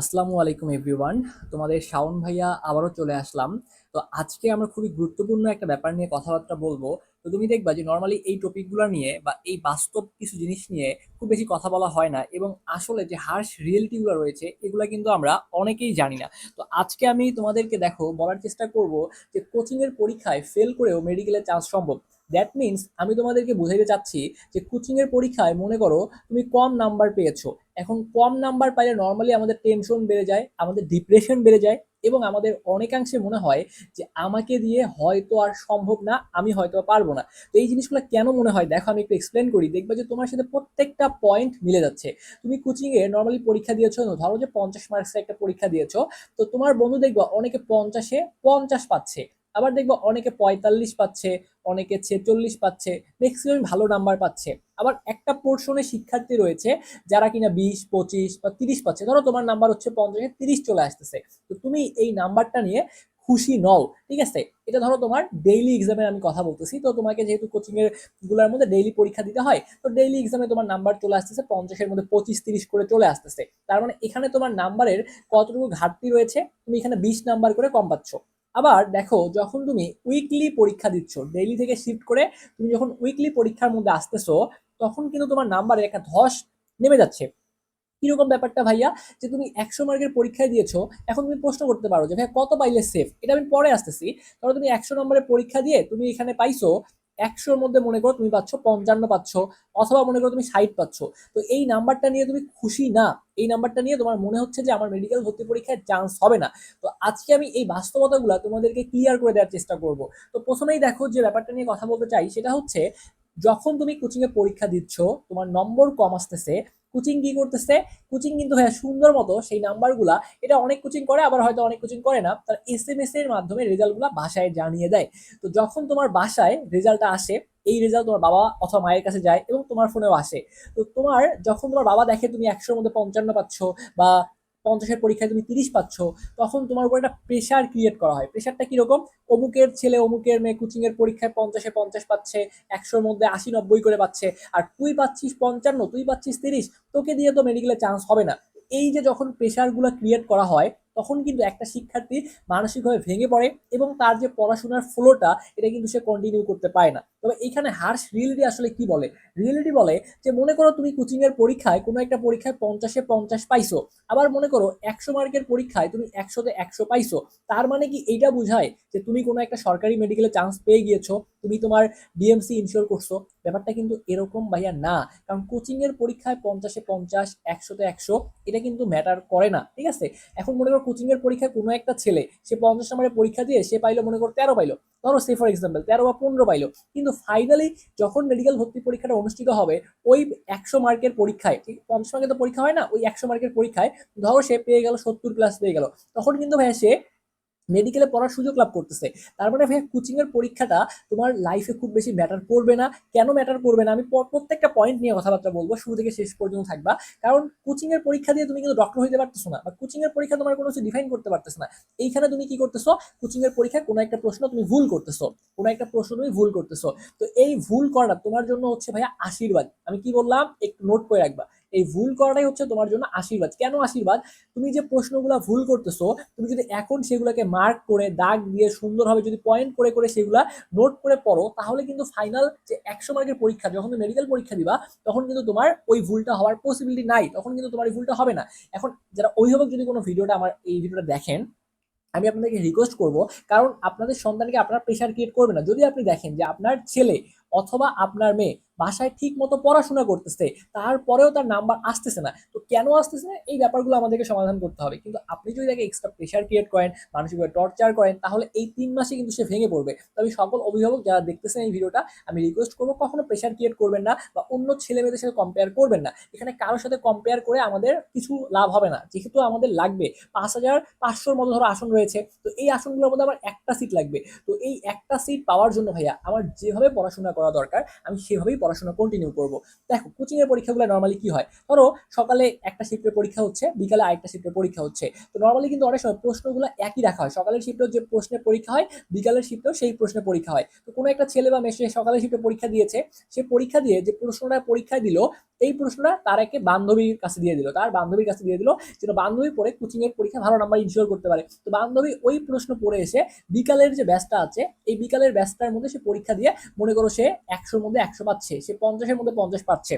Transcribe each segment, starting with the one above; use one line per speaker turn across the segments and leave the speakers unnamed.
আসসালামু আলাইকুম এভরিওয়ান। তোমাদের শাওন ভাইয়া আবারও চলে আসলাম। তো আজকে আমরা খুবই গুরুত্বপূর্ণ একটা ব্যাপার নিয়ে কথাবার্তা বলব। তো তুমি দেখবা যে নর্মালি এই টপিকগুলো নিয়ে বা এই বাস্তব কিছু জিনিস নিয়ে খুব বেশি কথা বলা হয় না এবং আসলে যে হার্শ রিয়েলিটিগুলো রয়েছে, এগুলো কিন্তু আমরা অনেকেই জানি না। তো আজকে আমি তোমাদেরকে দেখো, বলার চেষ্টা করব যে কোচিংয়ের পরীক্ষায় ফেল করেও মেডিকেলের চান্স সম্ভব। দ্যাট মিনস আমি তোমাদেরকে বুঝাইতে চাচ্ছি যে কোচিংয়ের পরীক্ষায় মনে করো তুমি কম নাম্বার পেয়েছ। এখন কম নাম্বার পাইলে নর্মালি আমাদের টেনশন বেড়ে যায়, আমাদের ডিপ্রেশন বেড়ে যায় এবং আমাদের অনেকাংশে মনে হয় যে আমাকে দিয়ে হয়তো আর সম্ভব না, আমি হয়তো পারব না। তো এই জিনিসগুলো কেন মনে হয়? দেখো, আমি একটু এক্সপ্লেন করি। দেখবা যে তোমার সাথে প্রত্যেকটা পয়েন্ট মিলে যাচ্ছে। তুমি কোচিংয়ে নর্মালি পরীক্ষা দিয়েছ, ধরো যে পঞ্চাশ মার্কসের একটা পরীক্ষা দিয়েছ, তো তোমার বন্ধু দেখবা অনেকে পঞ্চাশে পঞ্চাশ পাচ্ছে, আবার দেখব অনেকে পঁয়তাল্লিশ পাচ্ছে, অনেকে ছেচল্লিশ পাচ্ছে ম্যাক্সিমাম ভালো নাম্বার পাচ্ছে। আবার একটা পোর্শনে শিক্ষার্থী রয়েছে যারা কিনা বিশ, পঁচিশ বা তিরিশ পাচ্ছে। ধরো তোমার নাম্বার হচ্ছে পঞ্চাশে, তিরিশ চলে আসতেছে। তো তুমি এই নাম্বারটা নিয়ে খুশি নও, ঠিক আছে? এটা ধরো তোমার ডেইলি এক্সামের আমি কথা বলতেছি। তো তোমাকে যেহেতু কোচিং এরগুলার মধ্যে ডেইলি পরীক্ষা দিতে হয়, তো ডেইলি এক্সামে তোমার নাম্বার চলে আসতেছে, পঞ্চাশের মধ্যে পঁচিশ, তিরিশ করে চলে আসতেছে। তার মানে এখানে তোমার নাম্বারের কতটুকু ঘাটতি রয়েছে? তুমি এখানে বিশ নাম্বার করে কম পাচ্ছ। আবার দেখো, যখন তুমি উইকলি পরীক্ষা দিচ্ছ ডেইলি থেকে শিফট করে তুমি যখন উইকলি পরীক্ষার মধ্যে আসতেছো, তখন কিন্তু তোমার নাম্বারে একটা ধস নেমে যাচ্ছে। কীরকম ব্যাপারটা ভাইয়া? যে তুমি একশো মার্কের পরীক্ষায় দিয়েছ, এখন তুমি প্রশ্ন করতে পারো যে, ভাইয়া, কত পাইলে সেফ এটা আমি পরে আসতেছি। ধরো তুমি একশো নম্বরের পরীক্ষা দিয়ে তুমি এখানে পাইছো একশোর মধ্যে মনে করো তুমি পাচ্ছ পঞ্চান্ন পাচ্ছ, অথবা মনে করো তুমি ষাট পাচ্ছ। তো এই নাম্বারটা নিয়ে তুমি খুশি না, এই নাম্বারটা নিয়ে তোমার মনে হচ্ছে যে আমার মেডিকেল ভর্তি পরীক্ষায় চান্স হবে না। তো আজকে আমি এই বাস্তবতাগুলো তোমাদেরকে ক্লিয়ার করে দেওয়ার চেষ্টা করব। তো প্রথমেই দেখো যে ব্যাপারটা নিয়ে কথা বলতে চাই, সেটা হচ্ছে যখন তুমি কোচিংয়ে পরীক্ষা দিচ্ছ, তোমার নম্বর কম আসতেছে কোচিং কি করতেছে? কোচিং কিন্তু হ্যাঁ সুন্দর মতো সেই নাম্বারগুলা এটা অনেক কোচিং করে, আবার হয়তো অনেক কোচিং করে না, তার এস এম এস এর মাধ্যমে রেজাল্টগুলো বাসায় জানিয়ে দেয়। তো যখন তোমার বাসায় রেজাল্টটা আসে, এই রেজাল্ট তোমার বাবা অথবা মায়ের কাছে যায় এবং তোমার ফোনেও আসে। তো তোমার যখন তোমার বাবা দেখে তুমি একশোর মধ্যে পঞ্চান্ন পাচ্ছ বা পঞ্চাশের পরীক্ষায় তুমি তিরিশ পাচ্ছ, তখন তোমার উপর একটা প্রেশার ক্রিয়েট করা হয়। প্রেশারটা কীরকম? অমুকের ছেলে, অমুকের মেয়ে কোচিংয়ের পরীক্ষায় পঞ্চাশে পঞ্চাশ পাচ্ছে, একশোর মধ্যে আশি নব্বই করে পাচ্ছে, আর তুই পাচ্ছিস পঞ্চান্ন, তুই পাচ্ছিস তিরিশ, তোকে দিয়ে তো মেডিকেলে চান্স হবে না। এই যে যখন প্রেশারগুলো ক্রিয়েট করা হয়, তখন কিন্তু একটা শিক্ষার্থী মানসিকভাবে ভেঙে পড়ে এবং তার যে পড়াশোনার ফ্লোটা এটা কিন্তু সে কন্টিনিউ করতে পারে না। তবে এখানে হার্স রিয়েলিটি আসলে কি বলে? রিয়েলিটি বলে যে মনে করো তুমি কোচিং এর পরীক্ষায় কোনো একটা পরীক্ষায় পঞ্চাশে পঞ্চাশ পাইছো। আবার মনে করো একশো মার্কের পরীক্ষায় তুমি একশোতে একশো পাইছো। তার মানে কি এইটা বুঝায় যে তুমি কোনো একটা সরকারি মেডিকেলে চান্স পেয়ে গিয়েছো, তুমি তোমার ডিএমসি ইনশিওর করছ। ব্যাপারটা কিন্তু এরকম ভাইয়া না। কারণ কোচিং এর পরীক্ষায় পঞ্চাশে পঞ্চাশ, একশোতে একশো, এটা কিন্তু ম্যাটার করে না, ঠিক আছে? এখন মনে করো কোচিং এর পরীক্ষায় কোনো একটা ছেলে, সে পঞ্চাশ নম্বরের পরীক্ষা দিয়ে সে পাইলো মনে করো তেরো পাইলো। ধরো সে ফর এক্সাম্পল তেরো বা পনেরো পাইলো। কিন্তু ফাইনালি যখন মেডিকেল ভর্তি পরীক্ষাটা অনুষ্ঠিত হবে, ওই একশো মার্কের পরীক্ষায় পঞ্চাশ মার্কের তো পরীক্ষা হয় না, ওই একশো মার্কের পরীক্ষায় ধরো সে পেয়ে গেল সত্তর প্লাস পেয়ে গেল। তখন কিন্তু ভাই সে মেডিকেলে পড়ার সুযোগ লাভ করতেছে। তার মানে ভাইয়া কোচিং এর পরীক্ষাটা তোমার লাইফে খুব বেশি ম্যাটার করবে না। কেন ম্যাটার করবে না? আমি প্রত্যেকটা পয়েন্ট নিয়ে কথাবার্তা বলব। শুরু থেকে শেষ পর্যন্ত থাকবা। কারণ কোচিং এর পরীক্ষা দিয়ে তুমি কিন্তু ডক্টর হইতে পারতেছো না। বা কোচিং এর পরীক্ষা তোমার কোনো কিছু ডিফাইন করতে পারতেছো না। এইখানে তুমি কি করতেছো? কোচিং এর পরীক্ষায় কোনো একটা প্রশ্ন তুমি ভুল করতেছো। কোনো একটা প্রশ্ন তুমি ভুল করতেছো। তো এই ভুল করাটা তোমার জন্য হচ্ছে ভাইয়া আশীর্বাদ। আমি কি বললাম? একটু নোট করে রাখবা। এই ভুল করাটাই হচ্ছে তোমার জন্য আশীর্বাদ। কেন আশীর্বাদ? তুমি যে প্রশ্নগুলো ভুল করতেছো, তুমি যদি এখন সেগুলোকে মার্ক করে, দাগ দিয়ে সুন্দরভাবে যদি পয়েন্ট করে করে সেগুলা নোট করে পড়ো, তাহলে কিন্তু ফাইনাল যে একশো মার্কের পরীক্ষা, যখন তুমি মেডিকেল পরীক্ষা দিবা, তখন কিন্তু তোমার ওই ভুলটা হওয়ার পসিবিলিটি নাই, তখন কিন্তু তোমার এই ভুলটা হবে না। এখন যারা অভিভাবক যদি কোনো ভিডিওটা আমার এই ভিডিওটা দেখেন, আমি আপনাদেরকে রিকোয়েস্ট করব, কারণ আপনাদের সন্তানকে আপনার প্রেশার ক্রিয়েট করবে না। যদি আপনি দেখেন যে আপনার ছেলে অথবা আপনার মেয়ে বাসায় ঠিক মতো পড়াশোনা করতেছে, তারপরেও তার নাম্বার আসতেছে না। তো কেন আসতেছে না? এই ব্যাপারগুলো আমাদেরকে সমাধান করতে হবে। কিন্তু আপনি যদি তাকে এক্সট্রা প্রেশার ক্রিয়েট করেন, মানসিকভাবে টর্চার করেন, তাহলে এই তিন মাসে কিন্তু সে ভেঙে পড়বে। তো আমি সকল অভিভাবক যারা দেখতেছেন এই ভিডিওটা, আমি রিকোয়েস্ট করব কখনো প্রেশার ক্রিয়েট করবেন না বা অন্য ছেলে মেয়েদের সাথে কম্পেয়ার করবেন না। এখানে কারোর সাথে কম্পেয়ার করে আমাদের কিছু লাভ হবে না। যেহেতু আমাদের লাগবে পাঁচ হাজার পাঁচশোর মতো ধরো আসন রয়েছে, তো এই আসনগুলোর মধ্যে আমার একটা সিট লাগবে। তো এই একটা সিট পাওয়ার জন্য ভাইয়া, আমার যেভাবে পড়াশোনা করা দরকার, আমি সেভাবেই পড়াশোনা কন্টিনিউ করব। দেখো কোচিংয়ের পরীক্ষাগুলো নর্মালি কি হয়? ধরো, সকালে একটা শিফটের পরীক্ষা হচ্ছে, বিকালে আরেকটা শিফটের পরীক্ষা হচ্ছে। তো নর্মালি কিন্তু অনেক সময় প্রশ্নগুলো একই রাখা হয়। সকালের শিফটেও যে প্রশ্নের পরীক্ষা হয়, বিকালের শিফটেও সেই প্রশ্নের পরীক্ষা হয়। তো কোনো একটা ছেলে বা মেয়ে সকালের শিফটে পরীক্ষা দিয়েছে, সে পরীক্ষা দিয়ে যে প্রশ্নটা পরীক্ষা দিল এই প্রশ্নটা তার একে বান্ধবীর কাছে দিয়ে দিল। তার বান্ধবীর কাছে দিয়ে দিল যেন বান্ধবী পড়ে কোচিং এর পরীক্ষা ভালো নাম্বার ইনশিওর করতে পারে। তো বান্ধবী ওই প্রশ্ন পড়ে এসে বিকালের যে ব্যাচটা আছে, এই বিকালের ব্যাচটার মধ্যে সে পরীক্ষা দিয়ে মনে করো সে একশোর মধ্যে একশো পাচ্ছে, সে পঞ্চাশের মধ্যে পঞ্চাশ পাচ্ছে।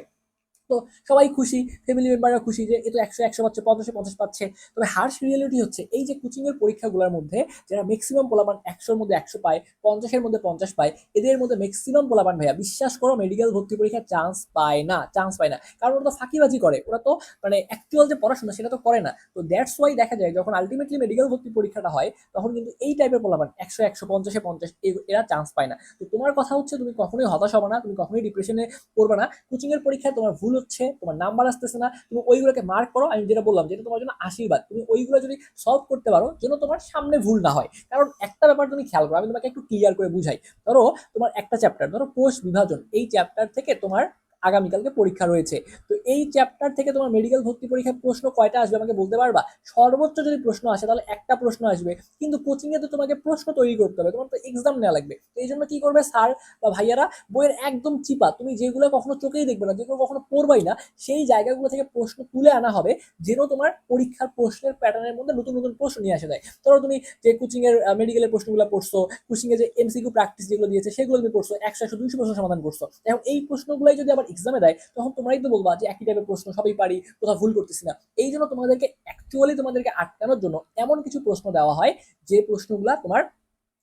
তো সবাই খুশি ফ্যামিলি মেম্বাররা খুশি যে এ তো একশো একশো পাচ্ছে, পঞ্চাশে পঞ্চাশ পাচ্ছে। তবে হার্শ রিয়েলিটি হচ্ছে এই যে কোচিং এর পরীক্ষাগুলোর মধ্যে যারা ম্যাক্সিমাম পোলাপান একশোর মধ্যে একশো পায়, পঞ্চাশের মধ্যে পঞ্চাশ পায়, এদের মধ্যে ম্যাক্সিমাম পোলাপান ভাইয়া, বিশ্বাস করো মেডিকেল ভর্তি পরীক্ষার চান্স পায় না চান্স পায় না। কারণ ওরা তো ফাঁকিবাজি করে, ওরা তো মানে অ্যাকচুয়াল যে পড়াশোনা সেটা তো করে না। তো দ্যাটস ওয়াই দেখা যায় যখন আলটিমেটলি মেডিকেল ভর্তি পরীক্ষাটা হয়, তখন কিন্তু এই টাইপের পোলাপান, একশো একশো পঞ্চাশে পঞ্চাশ এরা চান্স পায় না। তো তোমার কথা হচ্ছে তুমি কখনোই হতাশ হবে না, তুমি কখনোই ডিপ্রেশনে পড়বে না। কোচিং এর পরীক্ষায় তোমার ভুল হচ্ছে, তোমার নাম্বার আসতেছে না, তুমি ওইগুলোকে মার্ক করো। আমি যেটা বললাম যেটা তোমার জন্য আশীর্বাদ। তুমি ওইগুলো যদি সলভ করতে পারো, যেন তোমার সামনে ভুল না হয়। কারণ একটা ব্যাপার তুমি খেয়াল করো, আমি তোমাকে একটু ক্লিয়ার করে বুঝাই। ধরো তোমার একটা চ্যাপ্টার ধরো কোষ বিভাজন, এই চ্যাপ্টার থেকে তোমার আগামীকালকে পরীক্ষা রয়েছে। তো এই চ্যাপ্টার থেকে তোমার মেডিকেল ভর্তি পরীক্ষার প্রশ্ন কয়টা আসবে আমাকে বলতে পারবা? সর্বোচ্চ যদি প্রশ্ন আসে, তাহলে একটা প্রশ্ন আসবে। কিন্তু কোচিংয়ে তো তোমাকে প্রশ্ন তৈরি করতে হবে, তোমার তো এক্সাম নেওয়া লাগবে। তো এই জন্য কি করবে স্যার বা ভাইয়ারা? বইয়ের একদম চিপা। তুমি যেগুলো কখনো চোখেই দেখবে না, যেগুলো কখনো পড়বাই না, সেই জায়গাগুলো থেকে প্রশ্ন তুলে আনা হবে, যেন তোমার পরীক্ষার প্রশ্নের প্যাটার্নের মধ্যে নতুন নতুন প্রশ্ন নিয়ে আসে দেয় ধরো তুমি যে কোচিংয়ের মেডিকেলের প্রশ্নগুলো পড়ছো কোচিং এ যে এমসিকিউ প্র্যাকটিস যেগুলো দিয়েছে, সেগুলো তুমি পড়ছো, একশো একশো, দুইশো প্রশ্ন সমাধান করছ। এবং এই প্রশ্নগুলোই যদি আবার এক্সামে দেয়, তখন তোমরাই তো বলবা যে একই টাইপের প্রশ্ন, সবই পারি, কোথাও ভুল করতেছি না। এই জন্য তোমাদেরকে অ্যাকচুয়ালি তোমাদেরকে আটকানোর জন্য এমন কিছু প্রশ্ন দেওয়া হয়, যে প্রশ্নগুলা তোমার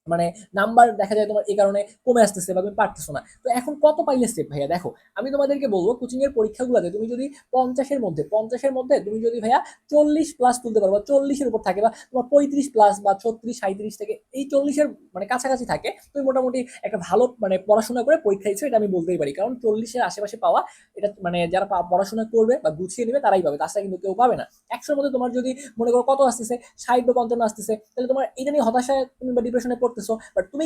মানে নাম্বার দেখা যায় তোমার এই কারণে কমে আসতেছে বা তুমি পারতেছো না। তো এখন কত পাইলে স্টেপ ভাইয়া? দেখো, আমি তোমাদেরকে বলব কোচিং এর পরীক্ষাগুলোতে তুমি যদি পঞ্চাশের মধ্যে পঞ্চাশের মধ্যে তুমি যদি ভাইয়া চল্লিশ প্লাস তুলতে পারো বা চল্লিশের উপর থাকে বা তোমার পঁয়ত্রিশ প্লাস বা ছত্রিশ সাঁত্রিশ থেকে এই চল্লিশের মানে কাছাকাছি থাকে, তুমি মোটামুটি একটা ভালো মানে পড়াশোনা করে পরীক্ষা দিচ্ছ, এটা আমি বলতেই পারি। কারণ চল্লিশের আশেপাশে পাওয়া, এটা মানে যারা পড়াশোনা করবে বা গুছিয়ে নেবে, তারাই পাবে। তাছাড়া কিন্তু কেউ পাবে না। একশোর মধ্যে তোমার যদি মনে করো কত আসতেছে, ষাট বা পঞ্চান্ন আসতেছে, তাহলে তোমার এটা নিয়ে হতাশায় তুমি বা ডিপ্রেশনে পড়তেছো বাট তুমি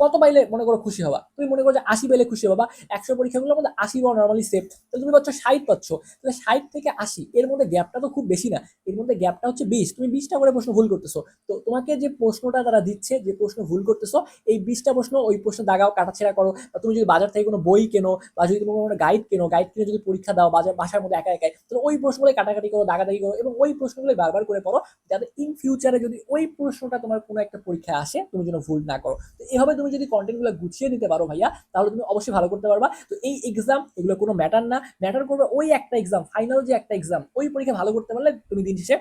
কত পাইলে মনে করো খুশি হবা? তুমি মনে করো যে আশি পাইলে খুশি হবা একশো পরীক্ষাগুলোর মধ্যে আশি বা নর্মালি সেফ তাহলে তুমি পাচ্ছ ষাট পাচ্ছ। তাহলে ষাট থেকে আশি, এর মধ্যে গ্যাপটা তো খুব বেশি না। এর মধ্যে গ্যাপটা হচ্ছে বিশ। তুমি বিশটা করে প্রশ্ন ভুল করতেছো। তো তোমাকে যে প্রশ্নটা তারা দিচ্ছে, যে প্রশ্ন ভুল করতেছো, এই বিশটা প্রশ্ন ওই প্রশ্ন দাগাও, কাটাছেড়া করো। বা তুমি যদি বাজার থেকে কোনো বই কেনো, বা যদি তুমি কোনো গাইড কেনো গাইড কিনে যদি পরীক্ষা দাও, বাজার বাসার মধ্যে একা একাই, তাহলে ওই প্রশ্নগুলো কাটাকাটি করো, দাগাদাগি করো এবং ওই প্রশ্নগুলো বারবার করে পড়ো, যাতে ইন ফিউচারে যদি ওই প্রশ্নটা তোমার কোনো একটা পরীক্ষা আসে, তুমি যেন ভুল না করো। তো এভাবে তুমি যদি কন্টেন্টগুলো গুছিয়ে নিতে পারো ভাইয়া, তাহলে তুমি অবশ্যই ভালো করতে পারবা। তো এই এক্সাম এগুলো কোনো ম্যাটার না। ম্যাটার করবে ওই একটা এক্সাম ফাইনাল যে একটা এক্সাম ওই পরীক্ষা ভালো করতে পারলে তুমি দিন শেষে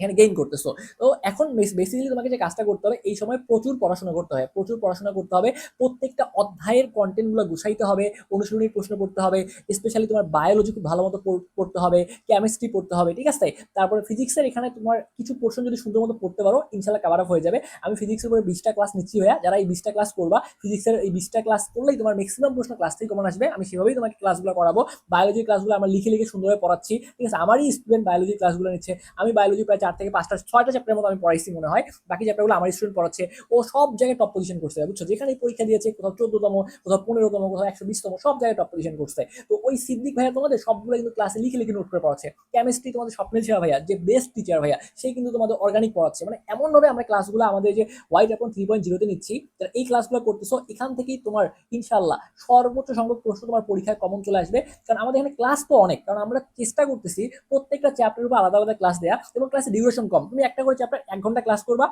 এখানে গেইন করতেছো। তো এখন বেসিক্যালি তোমাকে যে কাজটা করতে হবে, এই সময় প্রচুর পড়াশোনা করতে হবে। প্রচুর পড়াশোনা করতে হবে। প্রত্যেকটা অধ্যায়ের কন্টেন্টগুলো গুছাইতে হবে অনুশীলনী প্রশ্ন পড়তে হবে স্পেশালি তোমার বায়োলজি খুব ভালো মতো পড়তে হবে কেমিস্ট্রি পড়তে হবে, ঠিক আছে? তারপরে ফিজিক্সের এখানে তোমার কিছু পোর্শন যদি সুন্দর মতো পড়তে পারো ইনশাল্লাহ কাভার আপ হয়ে যাবে। আমি ফিজিক্সের উপরে বিশটা ক্লাস নিচ্ছি ভাইয়া। যারা এই বিশটা ক্লাস করবা ফিজিক্সের এই বিশটা ক্লাস করলেই তোমার ম্যাক্সিমাম প্রশ্ন ক্লাস থেকে কমন আসবে। আমি সেভাবেই তোমাকে ক্লাসগুলো করাবো। বায়োলজি ক্লাসগুলো আমরা লিখে লিখে সুন্দরভাবে পড়াচ্ছি। ঠিক আছে? আমারই স্টুডেন্ট বায়োলজি ক্লাসগুলো নিচ্ছে। আমি বায়োলজি প্রায় চার থেকে পাঁচটা, ছয়টা চ্যাপ্টারের মতো আমি পড়াইছি মনে হয়। বাকি চ্যাপ্টারগুলো আমার স্টুডেন্ট পড়াচ্ছে। ও সব জায়গায় টপ পজিশন করছে, বুঝছ? যেখানে পরীক্ষা দিয়েছে, কোথাও চোদ্দতম, কোথাও পনেরোতম, কোথাও একশো বিশতম, সব জায়গায় টপ পজিশন করছে। তো ওই সিদ্দিক ভাইয়া তোমাদের সবগুলো কিন্তু ক্লাসে লিখে লিখে নোট করে পড়াচ্ছে। কেমিস্ট্রি তোমাদের স্বপ্নের ছেড়া ভাইয়া, যে বেস্ট টিচার ভাইয়া সেই কিন্তু তোমাদের অর্গানিক পড়াচ্ছে। মানে এমনভাবে আমরা ক্লাসগুলো আমাদের যে হোয়াইট অ্যাপন থ্রি পয়েন্ট জিরোতে নিচ্ছি এই ক্লাসগুলো করতেছো, এখান থেকেই তোমার ইনশাল্লাহ সর্বোচ্চ সংখ্যক প্রশ্ন তোমার পরীক্ষায় কমন চলে আসবে। কারণ আমাদের এখানে ক্লাস তো অনেক, কারণ আমরা চেষ্টা করতেছি প্রত্যেকটা চ্যাপ্টারের উপর আলাদা আলাদা ক্লাস দেওয়া এবং ক্লাসে ডিউরেশন কম। তুমি একটা করে চ্যাপ্টার এক ঘণ্টা ক্লাস করবা,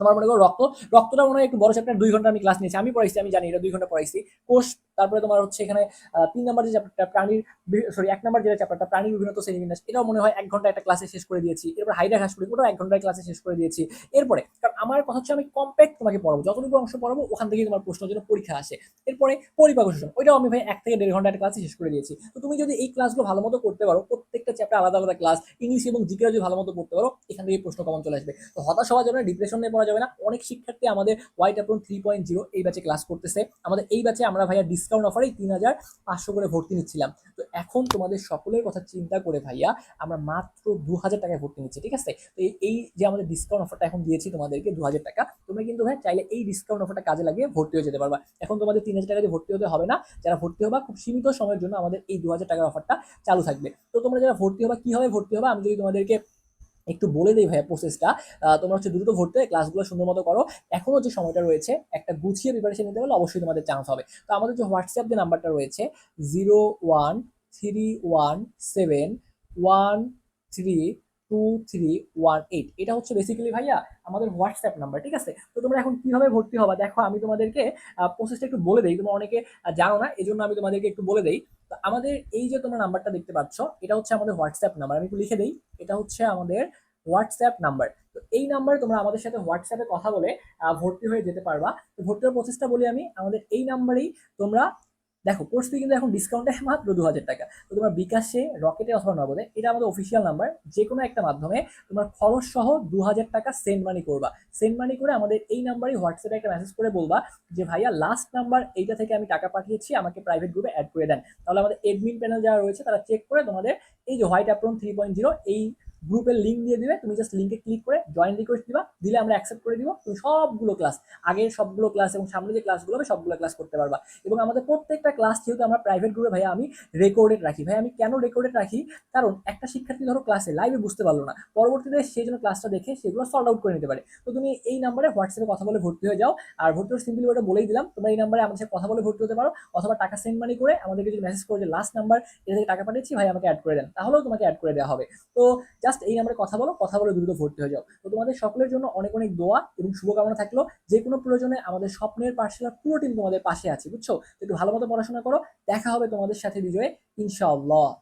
তোমার মনে করো রক্ত, রক্তটা মনে হয় একটু বড় চ্যাপ্টার দুই ঘণ্টা আমি ক্লাস নিয়েছি। আমি পড়াইছি, আমি জানি, এটা দুই ঘণ্টা পড়াইছি। কোষ তারপরে তোমার হচ্ছে এখানে তিন নাম্বার যে চ্যাপ্টারটা প্রাণীর সরি এক নাম্বার যে চ্যাপ্টারটা প্রাণীর বিভিন্ন শ্রেণীবিন্যাস এটাও মনে হয় এক ঘণ্টা একটা ক্লাসে শেষ করে দিয়েছি। এরপর হাইডা ঘাস করি ওটাও এক ঘন্টায় ক্লাসে শেষ করে দিয়েছি। এরপরে, কারণ আমার কথা হচ্ছে আমি কম্প্যাক্ট তোমাকে পড়াবো, যতটুকু অংশ পড়াবো, ওখান থেকেই তোমার প্রশ্নের জন্য পরীক্ষা আসে। এরপরে পরিপাক শোষণ ওইটাও আমি ভাই এক থেকে দেড় ঘণ্টা একটা ক্লাসে শেষ করে দিয়েছি। তো তুমি যদি এই ক্লাসগুলো ভালো মতো করতে পারো, প্রত্যেকটা চ্যাপ্টার আলাদা আলাদা ক্লাস ইংলিশ এবং জিকে যদি ভালো মতো পড়তে পারো, এখান থেকে প্রশ্ন কমন চলে আসবে। তো হতাশ হওয়া যাবে না ডিপ্রেশন নিয়ে পড়া যাবে না। অনেক শিক্ষার্থী আমাদের white apron three point zero এই ব্যাচে ক্লাস করতেছে। আমাদের এই ব্যাচে আমরা ভাইয়া ডিসকাউন্ট অফারেই তিন হাজার পাঁচশো করে ভর্তি নিচ্ছিলাম। তো এখন তোমাদের সকলের কথা চিন্তা করে ভাইয়া, আমরা মাত্র দু হাজার টাকায় ভর্তি নিচ্ছি, ঠিক আছে? তো এই- যে আমাদের ডিসকাউন্ট অফারটা এখন দিয়েছি তোমাদেরকে দু হাজার টাকা, তোমরা কিন্তু ভাই চাইলে এই ডিসকাউন্ট অফারটা কাজে লাগিয়ে ভর্তি হয়ে যেতে পারবা। এখন তোমাদের তিন হাজার টাকা দিয়ে ভর্তি হতে হবে না, যারা ভর্তি হবা খুব সীমিত সময়ের জন্য আমাদের এই দু হাজার টাকার অফারটা চালু থাকবে। তো তোমরা যারা ভর্তি হবা, কীভাবে ভর্তি হবা? আমি যদি তোমাদেরকে একটু বলে দিই ভাইয়া প্রসেসটা তোমরা হচ্ছে দ্রুত ভর্তি হয়ে ক্লাসগুলো সুন্দর মতো করো। এখনও যে সময়টা রয়েছে, একটা গুছিয়ে প্রিপারেশন নিতে পারলে অবশ্যই তোমাদের চান্স হবে। তো আমাদের যে হোয়াটসঅ্যাপ যে নাম্বারটা রয়েছে zero one three one seven one three two three one eight এটা হচ্ছে বেসিক্যালি ভাইয়া আমাদের হোয়াটসঅ্যাপ নাম্বার ঠিক আছে? তো তোমরা এখন কীভাবে ভর্তি হবা? দেখো, আমি তোমাদেরকে প্রসেসটা একটু বলে দিই। তোমরা অনেকে জানো না এই জন্য আমি তোমাদেরকে একটু বলে দিই। তো আমাদের এই যে তোমরা নাম্বারটা দেখতে পাচ্ছ, এটা হচ্ছে আমাদের হোয়াটসঅ্যাপ নাম্বার আমি একটু লিখে দিই। এটা হচ্ছে আমাদের হোয়াটসঅ্যাপ নাম্বার তো এই নাম্বারে তোমরা আমাদের সাথে হোয়াটসঅ্যাপে কথা বলে ভর্তি হয়ে যেতে পারবা। তো ভর্তি হওয়ার প্রসেসটা বলি আমি। আমাদের এই নাম্বারেই তোমরা দেখো কোর্স ফি কিন্তু এখন ডিসকাউন্টে মাত্র দু হাজার টাকা। তো তোমরা বিকাশে রকেটে অথবা নগদে, এটা আমাদের অফিসিয়াল নাম্বার যে কোনো একটা মাধ্যমে তোমার খরচ সহ দু হাজার টাকা সেন্ড মানি করবা। সেন্ড মানি করে আমাদের এই নাম্বারে হোয়াটসঅ্যাপে একটা মেসেজ করে বলবা যে, ভাইয়া লাস্ট নাম্বার এইটা থেকে আমি টাকা পাঠিয়েছি, আমাকে প্রাইভেট গ্রুপে অ্যাড করে দেন। তাহলে আমাদের এডমিন প্যানেল যারা রয়েছে, তারা চেক করে তোমাদের এই যে white apron three point zero এই গ্রুপের লিঙ্ক দিয়ে দিবে, তুমি জাস্ট লিঙ্কে ক্লিক করে জয়েন রিকোয়েস্ট দিবা, দিলে আমরা অ্যাকসেপ্ট করে দিব, তুমি সবগুলো ক্লাস আগের সবগুলো ক্লাস এবং সামনে যে ক্লাসগুলো হবে সবগুলো ক্লাস করতে পারবা। এবং আমাদের প্রত্যেকটা ক্লাস যেহেতু আমরা প্রাইভেট গ্রুপে ভাই আমি রেকর্ডেড রাখি। ভাই আমি কেন রেকর্ডেড রাখি? কারণ একটা শিক্ষার্থী ধরো ক্লাসে লাইভে বুঝতে পারল না, পরবর্তীতে সেই জন্য ক্লাসটা দেখে সেগুলো সল্ট আউট করে নিতে পারে। তো তুমি এই নাম্বারে হোয়াটসঅ্যাপে কথা বলে ভর্তি হয়ে যাও। আর ভর্তি সিম্পলি ওটা বলেই দিলাম, তোমরা এই নাম্বারে আমাদের কথা বলে ভর্তি হতে পারো, অথবা টাকা সেন্ড মানি করে আমাদেরকে যদি মেসেজ করে যে লাস্ট নাম্বার এটা থেকে টাকা পাঠিয়েছি ভাই আমাকে অ্যাড করে দেন। তাহলেও তোমাকে অ্যাড করে দেওয়া হবে। তো জাস্ট এই নাম্বারে কথা বলো, কথা বলে দ্রুত ভর্তি হয়ে যাও। তো তোমাদের সকলের জন্য অনেক অনেক দোয়া এবং শুভকামনা থাকল। যে কোনো প্রয়োজনে আমাদের স্বপ্নের পাঠশালার পুরো টিম তোমাদের পাশে আছে, বুঝছ? একটু ভালো মতো পড়াশোনা করো। দেখা হবে তোমাদের সাথে বিজয়ে, ইনশাআল্লাহ।